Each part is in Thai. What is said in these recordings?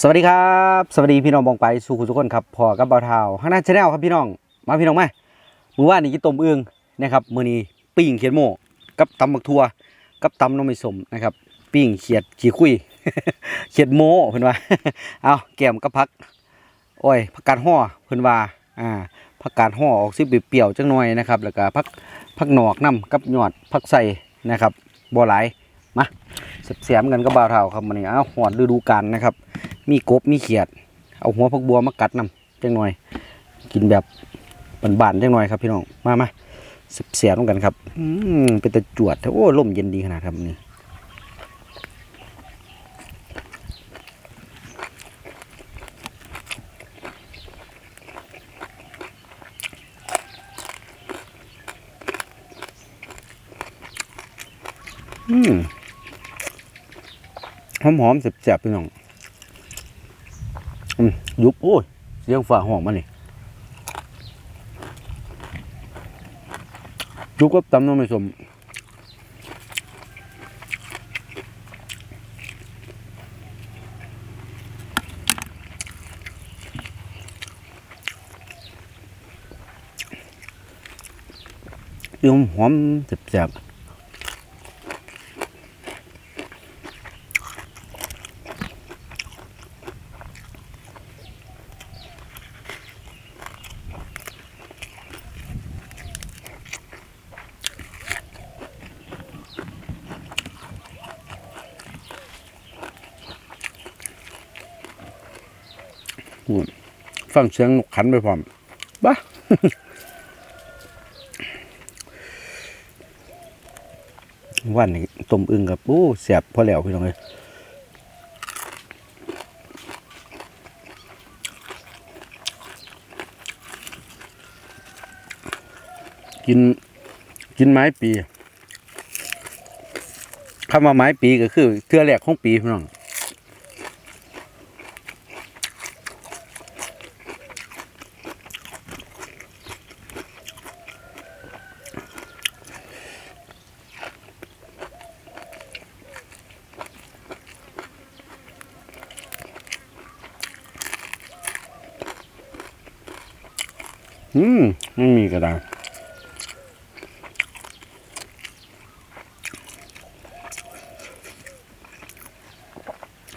สวัสดีครับ สวัสดีพี่น้องบองไปสู่คุณทุกคนครับพอกับเบาเทาข้างหน้าชาแนลครับพี่น้องมาพี่น้องมามือว่านี่กินต้มอึ่งนะครับมือนี้ปิ้งเขียดโม่กับตำบักทัวกับตำน้องไม่สมนะครับ ปิ้งเขียดขี้คุยเขียดโม่เพิ่นว่าเอาแก้มกับพักโอ้ยผักกาดห่อเพิ่นว่าอ่าผักกาดห่อออกสิบเปรี้ยวจังหน่อยนะครับแล้วก็ผักผักหนอกน้ำกับหยอดผักใส่นะครับบ่หลาย มาเสียมกันก็บ่าวเทาครับมันนี่เอาหอดฤดูกาลนะครับ มีกบมีเขียด เอาหัวพักบัวมากัดนำจังหน่อย กินแบบบานๆจังหน่อยครับพี่น้องมามาเสียบๆกันครับ อืมเป็นตะจวดโอ้ล่มเย็นดีขนาดครับนี่ หอมๆเสียบๆพี่น้องยุบโอ้ยเสียงฝ่าห้องมานี่ยุบก็ตำน้ำไม่สมเสียงหอมแสบๆ ฟังเสียงนกขันไปพร้อมบ้าวันนี้ต้มอึ่งกับโอ้เสียบพอแล้วพี่น้องเลยกินกินไม้ปีคำว่าไม้ปีก็คือเทือแรกของปีพี่น้อง อืมไม่มีกระดาษ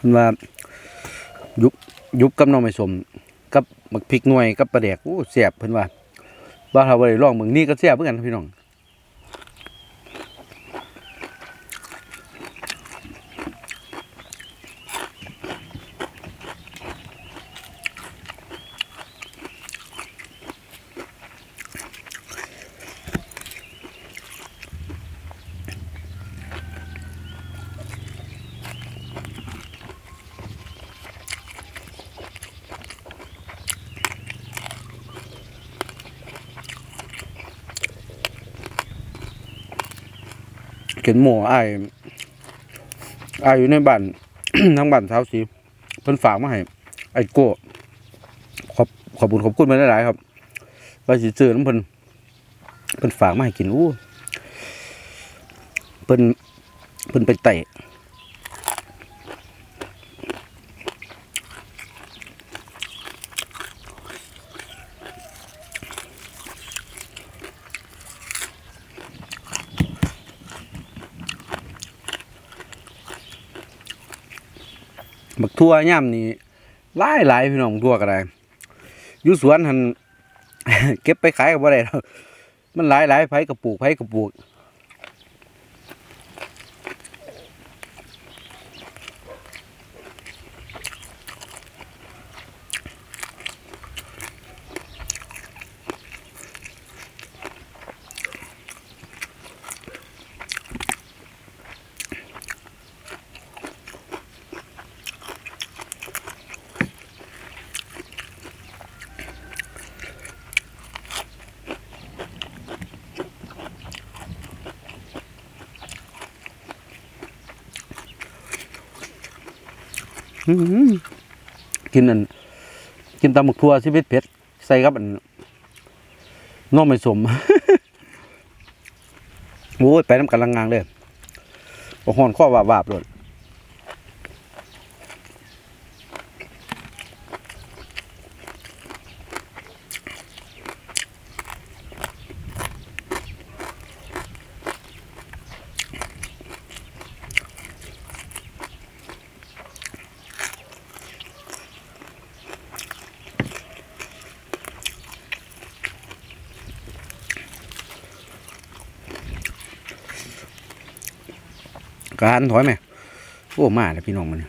มันว่ายุบยุบกับน้องไม่สมกับหมักพริกหน่วยกับปลาแดกโอ้เสียบเพิ่นว่าบ้าเราไปลองเมืองนี่ก็เสียบเหมือนกันพี่น้อง เขียนหมูอ้ายอ้ายอยู่ในบ้าน ทั้งบ้านเท้าสีเพิ่นฝากมาให้ไอ้โก้ขอบขอบุญขอบคุณมาหลายครับว่าสิซื้อน้ำเพิ่นเพิ่นฝากมาให้กินอู้เพิ่นเพิ่นไปเต ทั่วย่ำนี่หลายหลายพี่น้องบักทั่วก็ได้อยู่สวนหันเก็บไปขายก็บ่ได้หรมันหลายหลายไผกระปลูกไผกระปลูก กินอันกินตำหมกทั่วชีวิตเผ็ดใส่ครับอันน้องไม่สมโอ้ยไปน้ำกันลังงางเลยหอบหอนข้อวาบวาบเลย การถอยไหมโอ้มาเลยพี่น้องมัน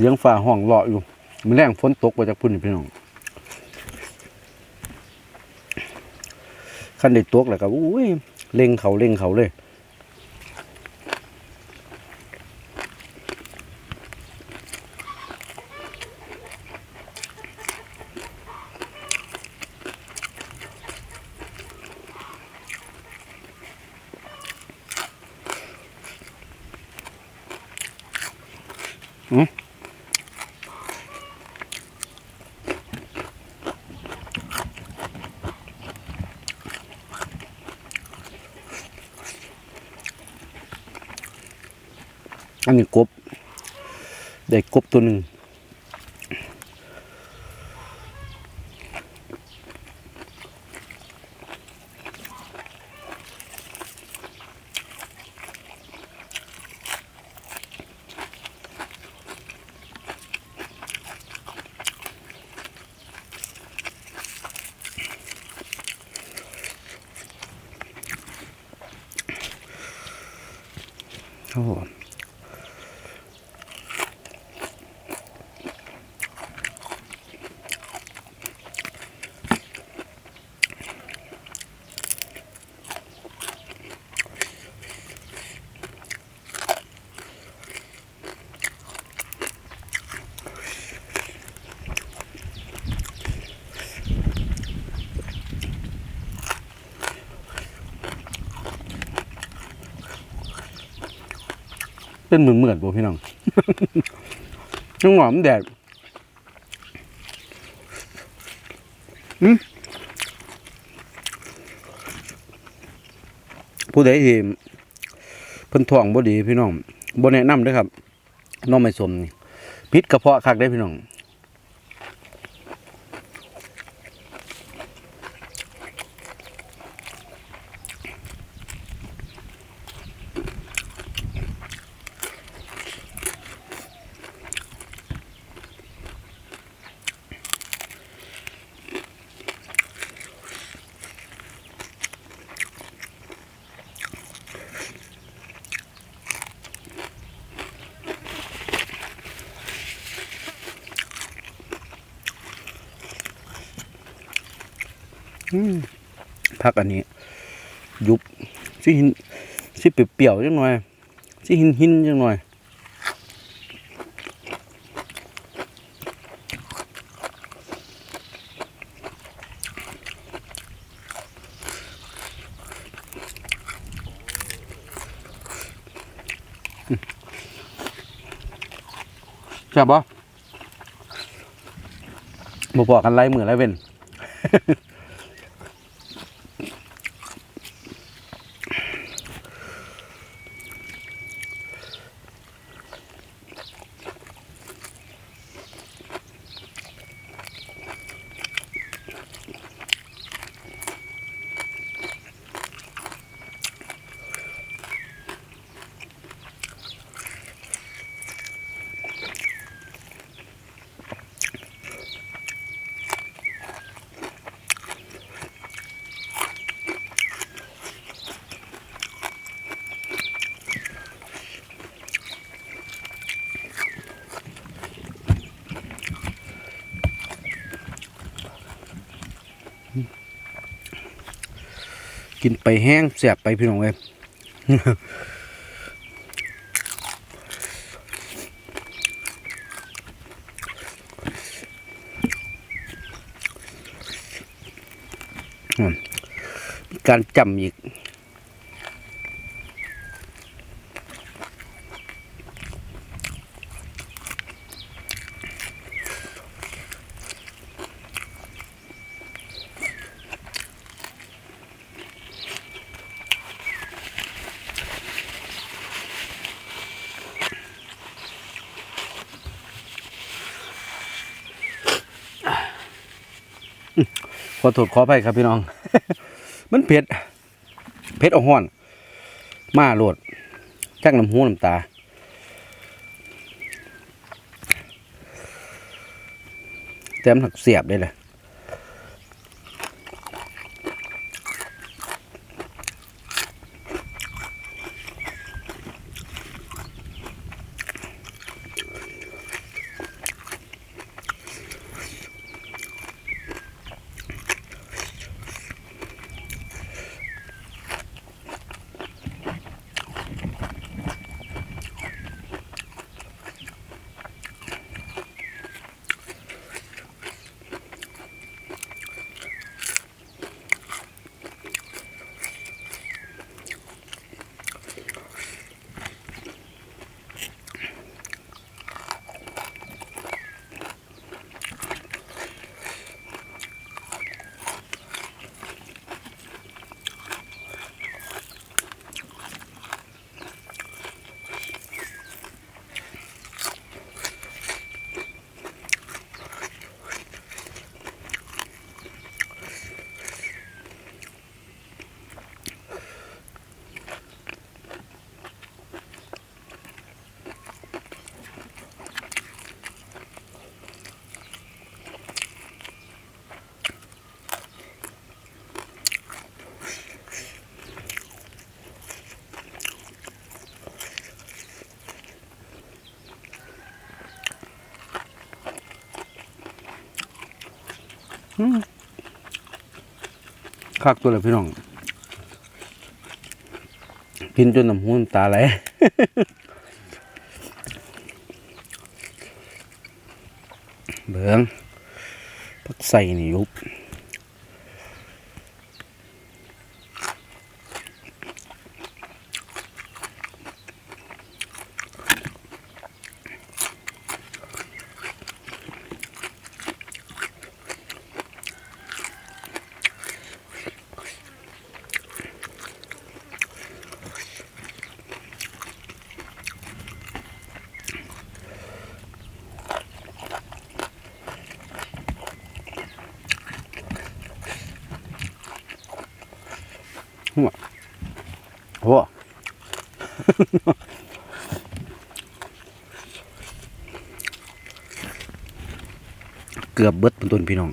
เสียงฝ่าห้องเลาะอยู่มันแรงฝนตกมาจากพุ่นพี่น้องขั้นได้ตกแล้วก็อุ้ยเล็งเขาเล็งเขาเลยอั อันนี้กบ ได้กบตัวหนึ่งโอ้ เป็นเหมือนเหมือนบ่พี่น้องน้องหอมแดดผู้ใดที่เพิ่นท้องบ่ดีพี่น้องบ่แนะนำเด้อครับน้องไม่สมนี่พิษกระเพาะคักได้พี่น้อง พักอันนี้ ยุบสิหินสิเปรี้ยวๆจังหน่อยสิหินหินจังหน่อยใช่บบ่บ่พอกันไล่มือไล่เว้น กินไปแห้งเสียบไปพี่น้องเอ้ยการจำอีก ขอโทษขอไปครับพี่น้อง มันเผ็ด เผ็ดเอาห้อน มาโหลดจักน้ำหูน้ำตาแต่มันหักเสียบได้เลย คักตัวเลยพี่น้อง กินจนน้ำหูน้ำตาไหลเบืองพักใส่นี่ยุบโอ้ เกือบเบิดเป็นต้นพี่น้อง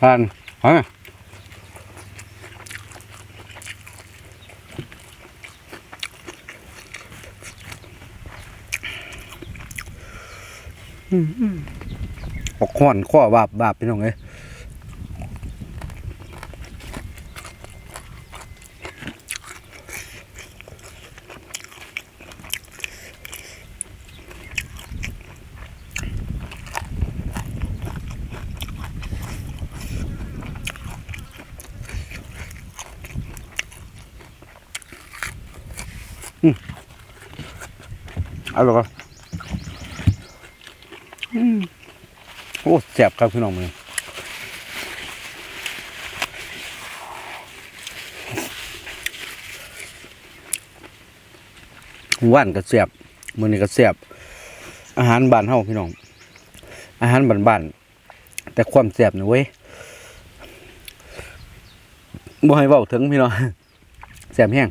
ทานฮะ ออกข้อนข้อบาบบาบพี่น้องเอ้ยเอาหรอครับอืมโอ้ แสบครับพี่น้องมือว่านก็แสบมือนี้ก็แสบอาหารบ้านเฮาพี่น้อง อาหารบ้านๆแต่ความแสบนี่เว้ยบ่ให้เว้าถึงพี่น้องแสบแห้ง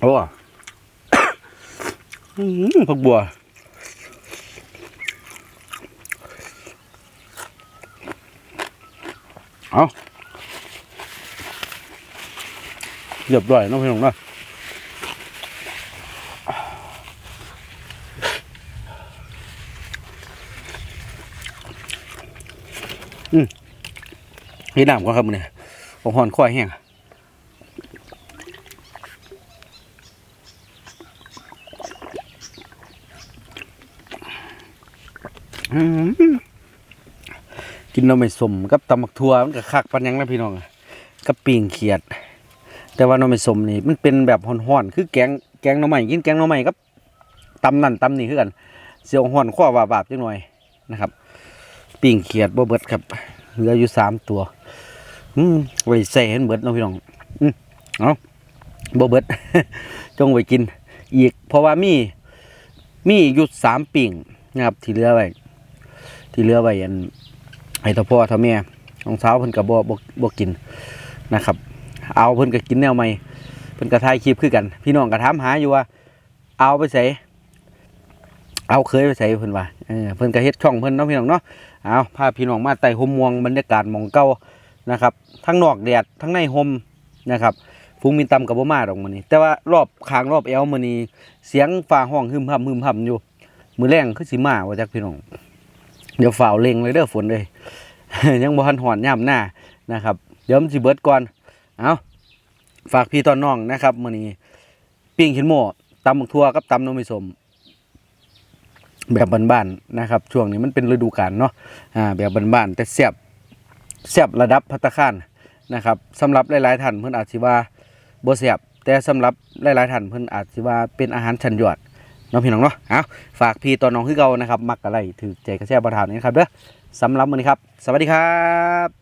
โอ้ อื้อหือ ผักบัวเอาเรียบร้อยน้องพี่น้องนะอืมนี่น้ำก่อนครับมื้อนี้ผมหอนข้อยแห้ง อืม กินน้ำไม่สมกับตำบักทั่วมันก็คักปันยังนะพี่น้องกับปิ่งเขียด แต่ว่าน้ำไม่สมนี่มันเป็นแบบห่อนๆคือแกงแกงหน่อไม้กินแกงหน่อไม้กับตำนั่นตำนี่คือกันเสียวห่อนข้อบาบๆจังหน่อยนะครับปิ่งเขียดบ่เบิดครับเหลืออยู่สามตัว อืมไว้ใส่ให้มันเบิดเนาะพี่น้องอืมเอาบ่เบิดจงไว้กิน อีกเพราะว่ามีมีอีกอยู่สามปิ่งนะครับ ที่เหลือไว้ที่เหลือไว้อัน ไอ้ตาพ่อตาแม่ของสาวเพิ่นก็บ่บ่บ่กินนะครับ เอาเพิ่นก็กินแนวใหม่เพิ่นก็ถ่ายคลิปคือกัน พี่น้องก็ถามหาอยู่ว่า เอาไปใส่เอาเคยไปใส่เพิ่นว่าเออเพิ่นก็เฮ็ดช่องเพิ่นเนาะพี่น้องเนาะเอาพาพี่น้องมาไต่ห่มม่วงบรรยากาศหมองเก่านะครับทั้งนอกแดดทั้งในห่มนะครับฟูงมินตำกับบ่มาดอกมื้อนี้ แต่ว่ารอบข้างรอบแอวมื้อนี้เสียงฟ้าห้องหึมห่ำหึมห่ำอยู่ มื้อแรงคือสิมาว่าจักพี่น้อง เดี๋ยวฝ่าวเล็งเลยเด้อฝนเลย ยังบ่ทันหอนย่ำหน้านะครับ เดี๋ยวมันสิเบิดก่อน เอาฝากพี่ตอนน้องนะครับมื้อนี้ปิ้งขินโม่ตำบักทั่วกับตำนมมิสมแบบบ้านๆนะครับ ช่วงนี้มันเป็นฤดูกาลเนาะอ่าแบบบ้านๆแต่แซ่บแซ่บระดับพัตตาคารนะครับสำหรับหลายๆท่านเพิ่อนอาจสิว่าบ่แซ่บแต่สำหรับหลายๆท่านเพิ่อนอาจสิว่าเป็นอาหารชั้นยอด น้องพี่น้องเนาะเอาฝากพี่ตอนน้องคือเก่านะครับ มักอะไรถือใจกระแซ่บประทานนี้ครับเด้อสำหรับวันนี้ครับ สวัสดีครับ